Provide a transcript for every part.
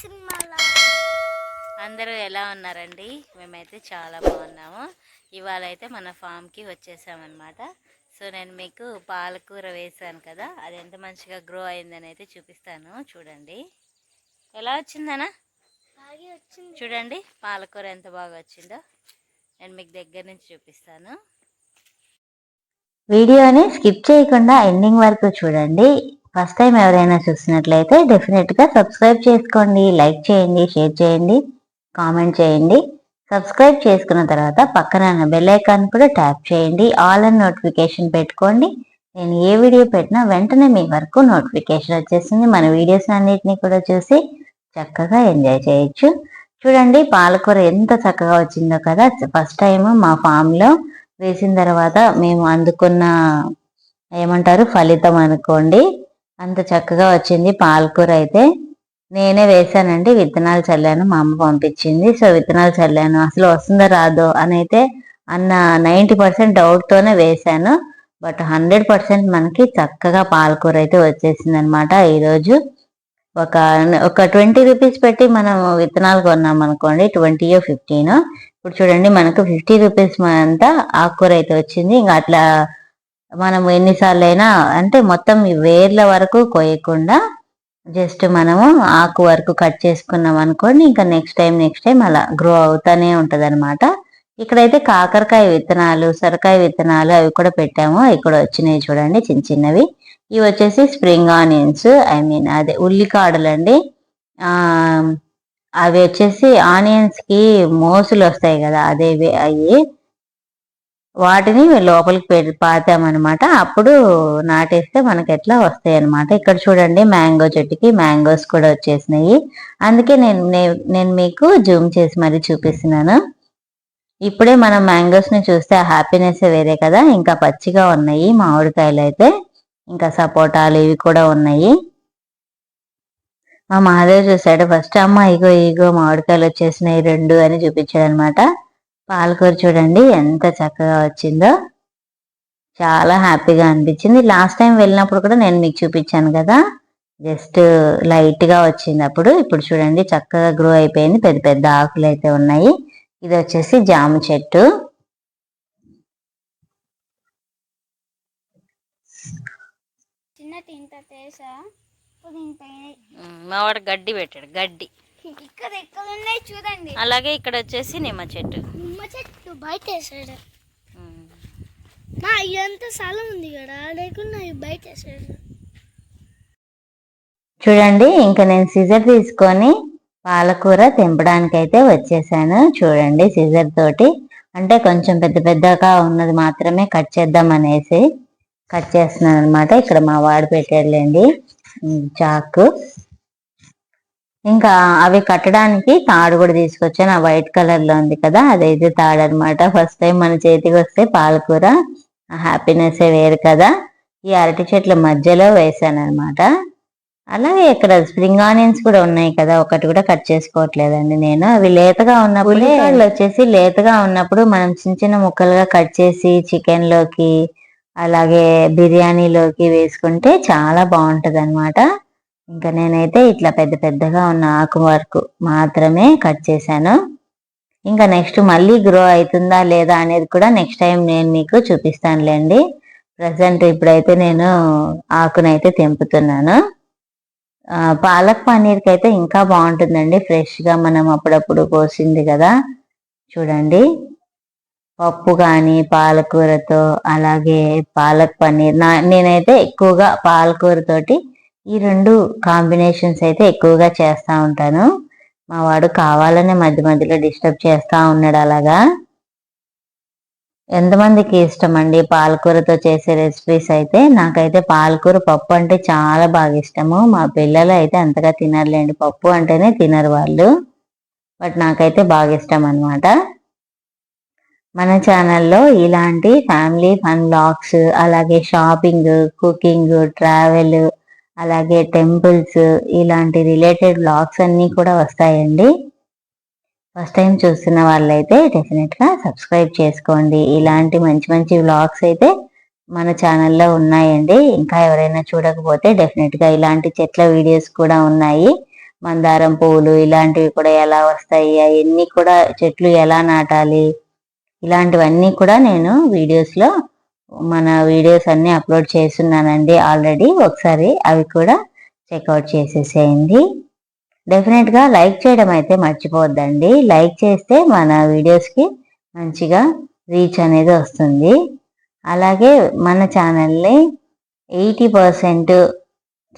సినిమాలో? అందరూ ఎలా ఉన్నారండి? మేమైతే చాలా బాగున్నాము. ఇవాళ అయితే మన ఫామ్కి వచ్చేసామన్నమాట. సో నేను మీకు పాలకూర వేసాను కదా అది ఎంత మంచిగా గ్రో అయిందని అయితే చూపిస్తాను. చూడండి. ఎలా వచ్చిందనా బాగా వచ్చింది. చూడండి పాలకూర ఎంత బాగా వచ్చిందో. నేను మీకు దగ్గర నుంచి చూపిస్తాను. వీడియోని స్కిప్ చేయకుండా ఎండింగ్ వరకు చూడండి. ఫస్ట్ టైం ఎవరైనా చూసినట్లయితే డెఫినెట్గా సబ్స్క్రైబ్ చేసుకోండి లైక్ చేయండి షేర్ చేయండి కామెంట్ చేయండి. సబ్స్క్రైబ్ చేసుకున్న తర్వాత పక్కన బెల్ ఐకాన్ కూడా ట్యాప్ చేయండి. ఆల్ అండ్ నోటిఫికేషన్ పెట్టుకోండి. నేను ఏ వీడియో పెట్టినా వెంటనే మీ వరకు నోటిఫికేషన్ వచ్చేసింది మన వీడియోస్ అన్నింటినీ కూడా చూసి చక్కగా ఎంజాయ్ చేయొచ్చు. చూడండి పాలకూర ఎంత చక్కగా వచ్చిందో కదా. ఫస్ట్ టైం మా ఫామ్లో వేసిన తర్వాత మేము అందుకున్న ఏమంటారు? ఫలితం అనుకోండి. అంత చక్కగా వచ్చింది పాలకూర అయితే. నేనే వేసానండి విత్తనాలు చల్లాను. మా అమ్మ పంపించింది. సో విత్తనాలు చల్లాను. అసలు వస్తుందో రాదో అని అయితే అన్న నైంటీ పర్సెంట్ డౌట్తోనే వేశాను. బట్ హండ్రెడ్ పర్సెంట్ మనకి చక్కగా పాలకూర అయితే వచ్చేసింది అనమాట ఈరోజు. ఒక ఒక ట్వంటీ రూపీస్ పెట్టి మనం విత్తనాలు కొన్నాం అనుకోండి. ట్వంటీయో ఫిఫ్టీనో. ఇప్పుడు చూడండి మనకు ఫిఫ్టీ రూపీస్ అంతా ఆకుకూర అయితే వచ్చింది. ఇంకా అట్లా మనం ఎన్నిసార్లు అయినా అంటే మొత్తం వేర్ల వరకు కోయకుండా జస్ట్ మనము ఆకు వరకు కట్ చేసుకున్నాం అనుకోండి ఇంకా నెక్స్ట్ టైం నెక్స్ట్ టైం అలా గ్రో అవుతానే ఉంటది అనమాట ఇక్కడైతే కాకరకాయ విత్తనాలు సొరకాయ విత్తనాలు అవి కూడా పెట్టాము. అవి కూడా వచ్చినాయి చూడండి చిన్న చిన్నవి. ఇవి వచ్చేసి స్ప్రింగ్ ఆనియన్స్ ఐ మీన్ అదే ఉల్లికాడలు అండి అవి వచ్చేసి ఆనియన్స్కి మోసులు వస్తాయి కదా అదే అవి వాటిని లోపలికి పెట్టి పాతామన్నమాట. అప్పుడు నాటేస్తే మనకి ఎట్లా వస్తాయి అనమాట ఇక్కడ చూడండి మ్యాంగో చెట్టుకి మ్యాంగోస్ కూడా వచ్చేసినాయి. అందుకే నేను నే- నేను మీకు జూమ్ చేసి మరీ చూపిస్తున్నాను. ఇప్పుడే మనం మ్యాంగోస్ని చూస్తే ఆ హ్యాపీనెస్ వేరే కదా. ఇంకా పచ్చిగా ఉన్నాయి మామిడికాయలు అయితే. ఇంకా సపోటాలు ఇవి కూడా ఉన్నాయి. మా మహాదేవ్ చూశాడు ఫస్ట్. అమ్మ ఇగో ఇగో మామిడికాయలు వచ్చేసినాయి రెండు అని చూపించాడు అనమాట పాలకూర చూడండి ఎంత చక్కగా వచ్చిందో. చాలా హ్యాపీగా అనిపించింది. లాస్ట్ టైం వెళ్ళినప్పుడు కూడా నేను మీకు చూపించాను కదా. జస్ట్ లైట్గా వచ్చింది అప్పుడు ఇప్పుడు చూడండి చక్కగా గ్రో అయిపోయింది. పెద్ద పెద్ద ఆకులు అయితే ఉన్నాయి. ఇది వచ్చేసి జామ చెట్టు. చిన్న తింట తెలుసా? ఇప్పుడు ఇంత అయినాయి. ఉమ్, మావాడు గడ్డి పెట్టాడు. గడ్డి. ఇక్కడ ఎక్కడ ఉన్నాయి చూడండి. అలాగే ఇక్కడ వచ్చేసి నిమ్మ చెట్టు. నిమ్మ చెట్టు బయట వేసాడు ఇదంతా స్థలం ఉంది కదా లేకుండా బయట వేసాడు చూడండి ఇంకా నేను సిజర్ తీసుకొని పాలకూర తెంపడానికి అయితే వచ్చేసాను. చూడండి సిజర్ తోటి. అంటే కొంచెం పెద్ద పెద్దగా ఉన్నది మాత్రమే కట్ చేద్దాం అనేసి కట్ చేస్తున్నాను అనమాట ఇక్కడ మా వాడు పెట్టాడులేండి. చాకు. ఇంకా అవి కట్టడానికి తాడు కూడా తీసుకొచ్చాను. ఆ వైట్ కలర్లో ఉంది కదా అదైతే తాడు అనమాట ఫస్ట్ టైం మన చేతికి వస్తే పాలకూర హ్యాపీనెస్ వేరు కదా. ఈ అరటి చెట్ల మధ్యలో వేసాను అనమాట అలాగే ఇక్కడ స్ప్రింగ్ ఆనియన్స్ కూడా ఉన్నాయి కదా ఒకటి కూడా కట్ చేసుకోవట్లేదండి నేను. అవి లేతగా ఉన్నప్పుడు వచ్చేసి లేతగా ఉన్నప్పుడు మనం చిన్న చిన్న ముక్కలుగా కట్ చేసి చికెన్లోకి అలాగే బిర్యానీలోకి వేసుకుంటే చాలా బాగుంటది అనమాట ఇంకా నేనైతే ఇట్లా పెద్ద పెద్దగా ఉన్న ఆకు వరకు మాత్రమే కట్ చేశాను. ఇంకా నెక్స్ట్ మళ్ళీ గ్రో అవుతుందా లేదా అనేది కూడా నెక్స్ట్ టైం నేను మీకు చూపిస్తానులేండి. ప్రజెంట్ ఇప్పుడైతే నేను ఆకునైతే తెంపుతున్నాను. పాలక్ పన్నీర్కి అయితే ఇంకా బాగుంటుందండి. ఫ్రెష్గా మనం అప్పుడప్పుడు కోసింది కదా. చూడండి. పప్పు కానీ పాలకూరతో అలాగే పాలక్ పన్నీర్. నా నేనైతే ఎక్కువగా పాలకూరతోటి ఈ రెండు కాంబినేషన్స్ అయితే ఎక్కువగా చేస్తూ ఉంటాను. మా వాడు కావాలనే మధ్య మధ్యలో డిస్టర్బ్ చేస్తూ ఉన్నాడు అలాగా. ఎంతమందికి ఇష్టం అండి? పాలకూరతో చేసే రెసిపీస్ అయితే నాకైతే పాలకూర పప్పు అంటే చాలా బాగా ఇష్టము. మా పిల్లలు అయితే అంతగా తినర్లేండి. పప్పు అంటేనే తినరు వాళ్ళు. బట్ నాకైతే బాగా ఇష్టం అన్నమాట. మన ఛానల్లో ఇలాంటి ఫ్యామిలీ ఫన్ బ్లాగ్స్ అలాగే షాపింగ్ కుకింగ్ ట్రావెల్ అలాగే టెంపుల్స్ ఇలాంటి రిలేటెడ్ బ్లాగ్స్ అన్నీ కూడా వస్తాయండి. ఫస్ట్ టైం చూస్తున్న వాళ్ళైతే డెఫినెట్గా సబ్స్క్రైబ్ చేసుకోండి. ఇలాంటి మంచి మంచి వ్లాగ్స్ అయితే మన ఛానల్లో ఉన్నాయండి. ఇంకా ఎవరైనా చూడకపోతే డెఫినెట్గా ఇలాంటి చెట్ల వీడియోస్ కూడా ఉన్నాయి. మందారం పువ్వులు ఇలాంటివి కూడా ఎలా వస్తాయి? అవన్నీ కూడా చెట్లు ఎలా నాటాలి? ఇలాంటివన్నీ కూడా నేను వీడియోస్లో మన వీడియోస్ అన్ని అప్లోడ్ చేస్తున్నానండి ఆల్రెడీ ఒకసారి అవి కూడా చెక్అవుట్ చేసేసేయండి. డెఫినెట్గా లైక్ చేయడం అయితే మర్చిపోవద్దండి. లైక్ చేస్తే మన వీడియోస్కి మంచిగా రీచ్ అనేది వస్తుంది. అలాగే మన ఛానల్ని ఎయిటీ పర్సెంట్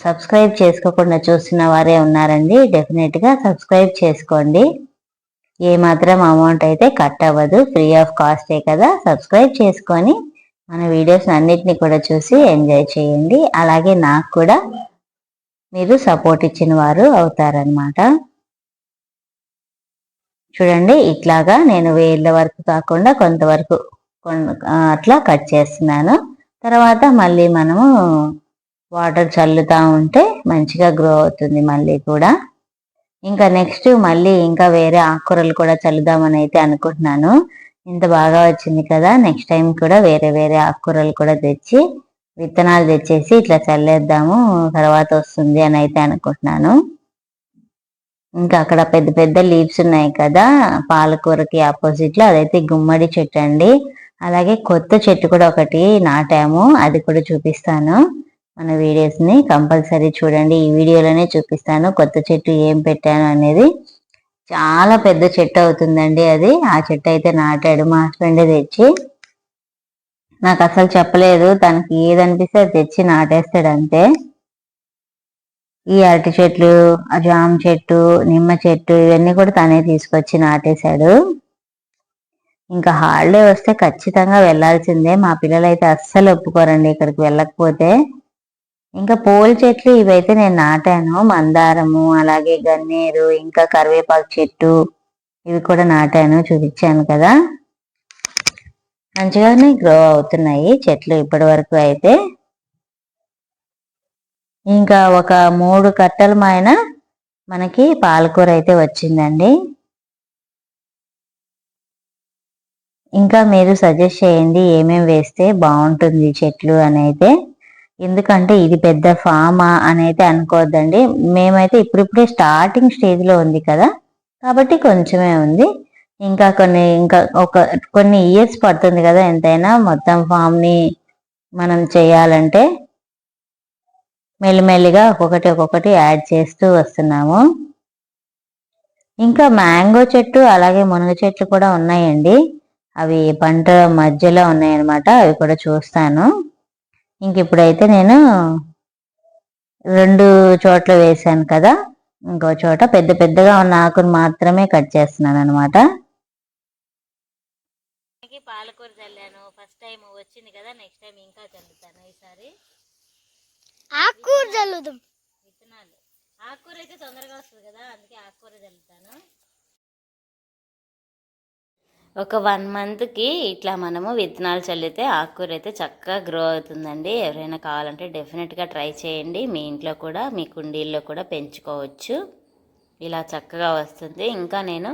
సబ్స్క్రైబ్ చేసుకోకుండా చూస్తున్న వారే ఉన్నారండి. డెఫినెట్గా సబ్స్క్రైబ్ చేసుకోండి. ఏ మాత్రం అమౌంట్ అయితే కట్ అవ్వదు. ఫ్రీ ఆఫ్ కాస్టే కదా. సబ్స్క్రైబ్ చేసుకొని మన వీడియోస్ అన్నిటిని కూడా చూసి ఎంజాయ్ చేయండి. అలాగే నాకు కూడా మీరు సపోర్ట్ ఇచ్చిన వారు అవుతారనమాట చూడండి ఇట్లాగా నేను వేళ్ళ వరకు కాకుండా కొంతవరకు కొన్- అట్లా కట్ చేస్తున్నాను. తర్వాత మళ్ళీ మనము వాటర్ చల్లుతా ఉంటే మంచిగా గ్రో అవుతుంది మళ్ళీ కూడా. ఇంకా నెక్స్ట్ మళ్ళీ ఇంకా వేరే ఆకుకూరలు కూడా చల్లుదామని అయితే అనుకుంటున్నాను. ఇంత బాగా వచ్చింది కదా నెక్స్ట్ టైం కూడా వేరే వేరే ఆకుకూరలు కూడా తెచ్చి విత్తనాలు తెచ్చేసి ఇట్లా చల్లేద్దాము తర్వాత వస్తుంది అని అయితే అనుకుంటున్నాను. ఇంకా అక్కడ పెద్ద పెద్ద లీవ్స్ ఉన్నాయి కదా పాలకూరకి ఆపోజిట్లో అదైతే గుమ్మడి చెట్టు అండి. అలాగే కొత్త చెట్టు కూడా ఒకటి నాటాము అది కూడా చూపిస్తాను. మన వీడియోస్ని కంపల్సరీ చూడండి. ఈ వీడియోలోనే చూపిస్తాను కొత్త చెట్టు ఏం పెట్టాను అనేది. చాలా పెద్ద చెట్టు అవుతుందండి అది. ఆ చెట్టు అయితే నాటాడు మా హస్బెండ్ తెచ్చి. నాకు అసలు చెప్పలేదు తనకి ఏది అనిపిస్తే అది తెచ్చి నాటేస్తాడు అంతే. ఈ అరటి చెట్లు ఆ జామ చెట్టు నిమ్మ చెట్టు ఇవన్నీ కూడా తనే తీసుకొచ్చి నాటేశాడు. ఇంకా హాలిడే వస్తే ఖచ్చితంగా వెళ్ళాల్సిందే. మా పిల్లలు అయితే అస్సలు ఒప్పుకోరండి ఇక్కడికి వెళ్ళకపోతే. ఇంకా పూల చెట్లు ఇవైతే నేను నాటాను. మందారము అలాగే గన్నేరు ఇంకా కరివేపాకు చెట్టు ఇవి కూడా నాటాను. చూపించాను కదా. మంచిగానే గ్రో అవుతున్నాయి చెట్లు ఇప్పటి వరకు అయితే. ఇంకా ఒక మూడు కట్టల మాయన మనకి పాలకూర అయితే వచ్చిందండి. ఇంకా మీరు సజెస్ట్ చేయండి ఏమేమి వేస్తే బాగుంటుంది చెట్లు అని అయితే. ఎందుకంటే ఇది పెద్ద ఫామా అని అయితే అనుకోవద్దండి మేమైతే ఇప్పుడిప్పుడే స్టార్టింగ్ స్టేజ్లో ఉంది కదా. కాబట్టి కొంచెమే ఉంది. ఇంకా కొన్ని ఇంకా ఒక కొన్ని ఇయర్స్ పడుతుంది కదా ఎంతైనా మొత్తం ఫామ్ని మనం చేయాలంటే. మెల్లిమెల్లిగా ఒక్కొక్కటి ఒక్కొక్కటి యాడ్ చేస్తూ వస్తున్నాము. ఇంకా మ్యాంగో చెట్టు అలాగే మునగ చెట్లు కూడా ఉన్నాయండి. అవి పంట మధ్యలో ఉన్నాయన్నమాట. అవి కూడా చూస్తాను. ఇంక ఇప్పుడైతే నేను రెండు చోట్ల వేసాను కదా. ఇంకో చోట పెద్ద పెద్దగా ఉన్న ఆకును మాత్రమే కట్ చేస్తున్నాను అనమాట పాలకూర చల్లాను. ఫస్ట్ టైం వచ్చింది కదా నెక్స్ట్ టైం ఇంకా చల్లుతాను ఈసారి. ఆకుకూర చల్లుదాం. విత్తనాలు. ఆకుకూర అయితే తొందరగా వస్తుంది కదా అందుకే ఆకుకూర చల్లుతాను. ఒక వన్ మంత్కి ఇట్లా మనము విత్తనాలు చల్లితే ఆకుకూర అయితే చక్కగా గ్రో అవుతుందండి. ఎవరైనా కావాలంటే డెఫినెట్గా ట్రై చేయండి. మీ ఇంట్లో కూడా మీ కుండీల్లో కూడా పెంచుకోవచ్చు. ఇలా చక్కగా వస్తుంది. ఇంకా నేను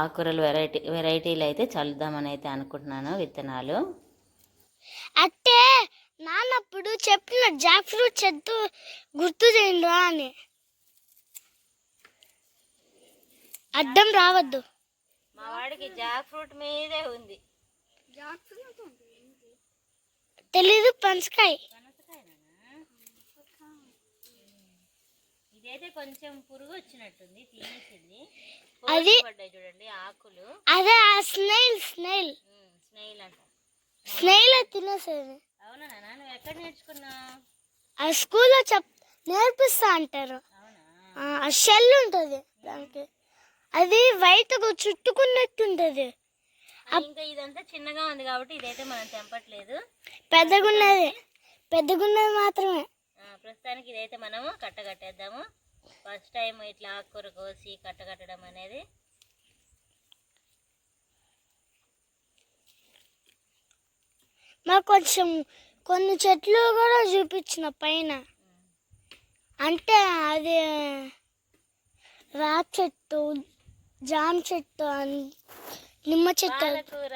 ఆకుకూరలు వెరైటీ వెరైటీలు అయితే చల్లుదామని అయితే అనుకుంటున్నాను విత్తనాలు. అంటే నాన్నప్పుడు చెప్పిన జాక్ ఫ్రూట్ చెట్టు గుర్తు చేయండి అని. అడ్డం రావద్దు. మా వాడికి జాక్ ఫ్రూట్ మీదే ఉంది. తెలీదు పనసకాయ. ఇదైతే కొంచెం పురుగు వచ్చినట్టుంది తీసేసింది అది- పడ్డాయి చూడండి ఆకులు. అదే ఆ స్నైల్ స్నైల్. స్నేహిల్ అంట. స్నైల్ తినేసేది. అవునా నాన్న? నువ్వు ఎక్కడ నేర్చుకున్నావు? ఆ స్కూల్లో చెప్ నేర్పిస్తా అంటారు. ఆ షెల్ ఉంటుంది దానికి. అది వైట్ చుట్టుకున్నట్టుంటది ఇంకా ఇదంతా చిన్నగా ఉంది కాబట్టి ఇదైతే మనం తెంపట్లేదు. పెద్దగున్నది. పెద్దగున్నది మాత్రమే. ప్రస్తుతానికి ఇదైతే మనము కట్టగట్టేద్దాము. ఫస్ట్ టైం ఇట్లా ఆకుకూర కోసి కట్టగట్టడం అనేది. మాకు కొంచెం కొన్ని చెట్లు కూడా చూపించిన పైన. అంటే అది రా చెట్టు జామ చెట్టు నిమ్మ చెట్టు. పాలకూర.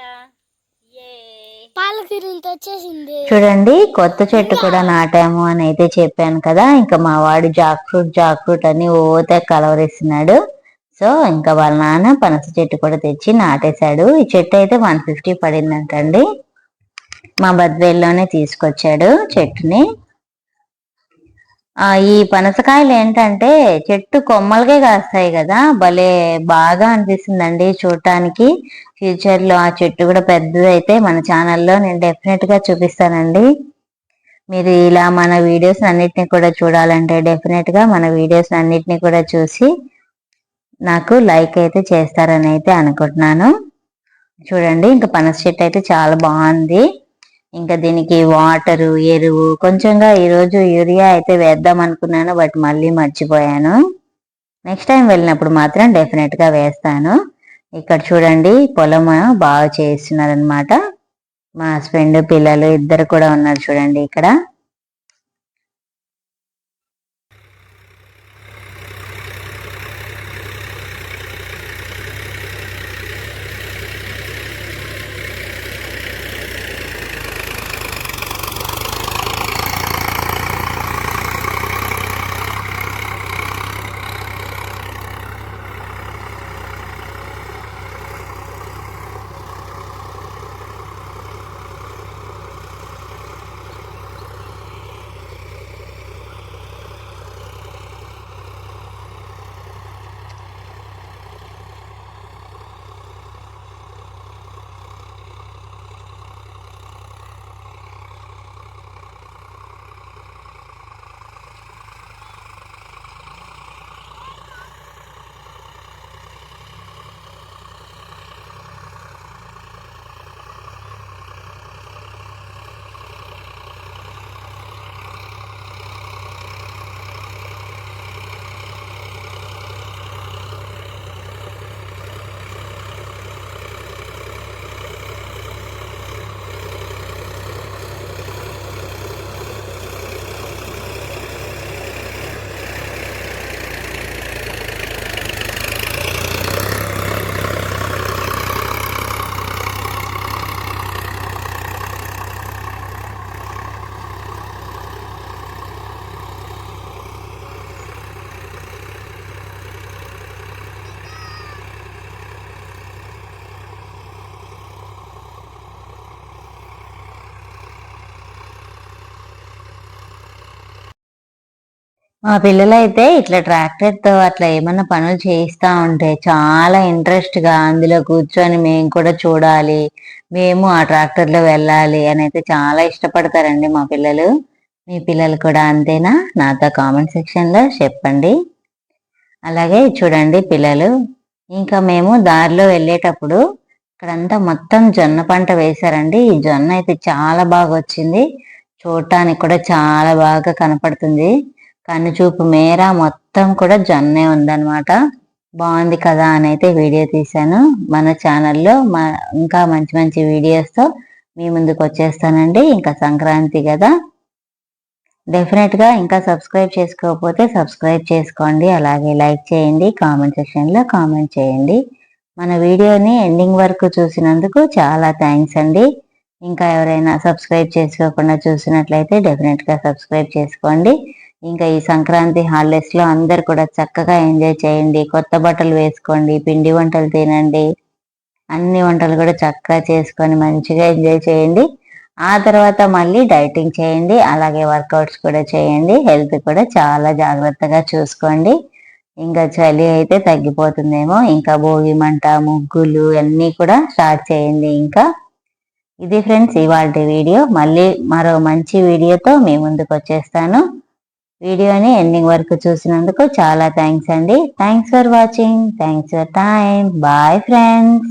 వచ్చేసింది. చూడండి కొత్త చెట్టు కూడా నాటాము అని అయితే చెప్పాను కదా. ఇంకా మా వాడు జాక్ ఫ్రూట్ జాక్ ఫ్రూట్ అని ఓతే కలవరిస్తున్నాడు. సో ఇంకా వాళ్ళ నాన్న పనస చెట్టు కూడా తెచ్చి నాటేశాడు. ఈ చెట్టు అయితే వన్ ఫిఫ్టీ పడిందంటండి. మా బద్వేల్లోనే తీసుకొచ్చాడు చెట్టుని. ఈ పనసకాయలు ఏంటంటే చెట్టు కొమ్మలకే కాస్తాయి కదా. భలే బాగా అనిపిస్తుందండి చూడటానికి ఫ్యూచర్లో ఆ చెట్టు కూడా పెద్దదైతే మన ఛానల్లో నేను డెఫినెట్గా చూపిస్తానండి. మీరు ఇలా మన వీడియోస్ అన్నిటిని కూడా చూడాలంటే డెఫినెట్గా మన వీడియోస్ అన్నిటిని కూడా చూసి నాకు లైక్ అయితే చేస్తారని అయితే అనుకుంటున్నాను. చూడండి ఇంకా పనస చెట్టు అయితే చాలా బాగుంది. ఇంకా దీనికి వాటరు ఎరువు కొంచెంగా ఈరోజు యూరియా అయితే వేద్దాం అనుకున్నాను బట్ మళ్ళీ మర్చిపోయాను. నెక్స్ట్ టైం వెళ్ళినప్పుడు మాత్రం డెఫినెట్గా వేస్తాను. ఇక్కడ చూడండి పొలం బాగా చేస్తున్నారనమాట మా హస్బెండ్ పిల్లలు ఇద్దరు కూడా ఉన్నారు చూడండి ఇక్కడ. మా పిల్లలైతే ఇట్లా ట్రాక్టర్తో అట్లా ఏమన్నా పనులు చేయిస్తూ ఉంటే చాలా ఇంట్రెస్ట్గా అందులో కూర్చొని మేము కూడా చూడాలి. మేము ఆ ట్రాక్టర్లో వెళ్ళాలి అని అయితే చాలా ఇష్టపడతారండి మా పిల్లలు. మీ పిల్లలు కూడా అంతేనా? నాతో కామెంట్ సెక్షన్లో చెప్పండి. అలాగే చూడండి పిల్లలు ఇంకా మేము దారిలో వెళ్ళేటప్పుడు ఇక్కడంతా మొత్తం జొన్న పంట వేశారండి. ఈ జొన్న అయితే చాలా బాగా వచ్చింది. చూడటానికి కూడా చాలా బాగా కనపడుతుంది. కన్నుచూపు మేర మొత్తం కూడా జొన్నే ఉందన్నమాట. బాగుంది కదా అని అయితే వీడియో తీశాను. మన ఛానల్లో మా ఇంకా మంచి మంచి వీడియోస్తో మీ ముందుకు వచ్చేస్తానండి. ఇంకా సంక్రాంతి కదా. డెఫినెట్గా ఇంకా సబ్స్క్రైబ్ చేసుకోకపోతే సబ్స్క్రైబ్ చేసుకోండి. అలాగే లైక్ చేయండి. కామెంట్ సెక్షన్లో కామెంట్ చేయండి. మన వీడియోని ఎండింగ్ వరకు చూసినందుకు చాలా థ్యాంక్స్ అండి. ఇంకా ఎవరైనా సబ్స్క్రైబ్ చేసుకోకుండా చూసినట్లయితే డెఫినెట్గా సబ్స్క్రైబ్ చేసుకోండి. ఇంకా ఈ సంక్రాంతి హాలిడేస్లో అందరు కూడా చక్కగా ఎంజాయ్ చేయండి. కొత్త బట్టలు వేసుకోండి పిండి వంటలు తినండి. అన్ని వంటలు కూడా చక్కగా చేసుకొని మంచిగా ఎంజాయ్ చేయండి. ఆ తర్వాత మళ్ళీ డైటింగ్ చేయండి అలాగే వర్కౌట్స్ కూడా చేయండి హెల్త్ కూడా చాలా జాగ్రత్తగా చూసుకోండి. ఇంకా చలి అయితే తగ్గిపోతుందేమో ఇంకా భోగి మంట ముగ్గులు అన్నీ కూడా స్టార్ట్ చేయండి ఇంకా. ఇది ఫ్రెండ్స్ ఇవాళ వీడియో. మళ్ళీ మరో మంచి వీడియోతో మీ ముందుకు వచ్చేస్తాను. వీడియోని ఎండింగ్ వరకు చూసినందుకు చాలా థ్యాంక్స్ అండి. Thanks for watching. Thanks for time. Bye friends.